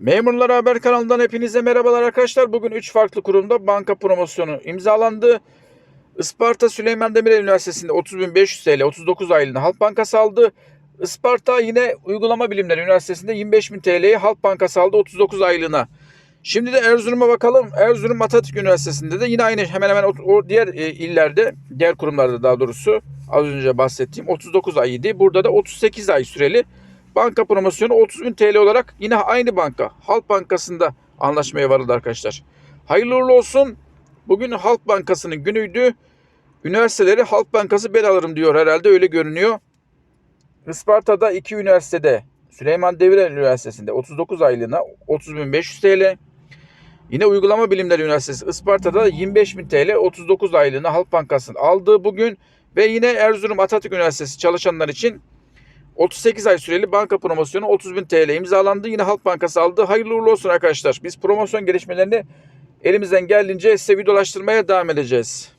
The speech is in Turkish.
Memurlar Haber kanalından hepinize merhabalar arkadaşlar. Bugün 3 farklı kurumda banka promosyonu imzalandı. Isparta Süleyman Demirel Üniversitesi'nde 30.500 TL 39 aylığına Halk Bankası aldı. Isparta yine Uygulama Bilimleri Üniversitesi'nde 25.000 TL'yi Halk Bankası aldı 39 aylığına. Şimdi de Erzurum'a bakalım. Erzurum Atatürk Üniversitesi'nde de yine aynı hemen hemen o diğer e, illerde, diğer kurumlarda daha doğrusu az önce bahsettiğim 39 ay idi. Burada da 38 ay süreli banka promosyonu 30.000 TL olarak yine aynı banka Halk Bankası'nda anlaşmaya varıldı arkadaşlar. Hayırlı uğurlu olsun. Bugün Halk Bankası'nın günüydü. Üniversiteleri Halk Bankası ben alırım diyor herhalde öyle görünüyor. Isparta'da iki üniversitede Süleyman Demirel Üniversitesi'nde 39 aylığına 30.500 TL. Yine Uygulama Bilimleri Üniversitesi Isparta'da 25.000 TL 39 aylığına Halk Bankası'nın aldığı bugün ve yine Erzurum Atatürk Üniversitesi çalışanlar için 38 ay süreli banka promosyonu 30.000 TL imzalandı. Yine Halk Bankası aldı. Hayırlı uğurlu olsun arkadaşlar. Biz promosyon gelişmelerini elimizden geldiğince size videolaştırmaya devam edeceğiz.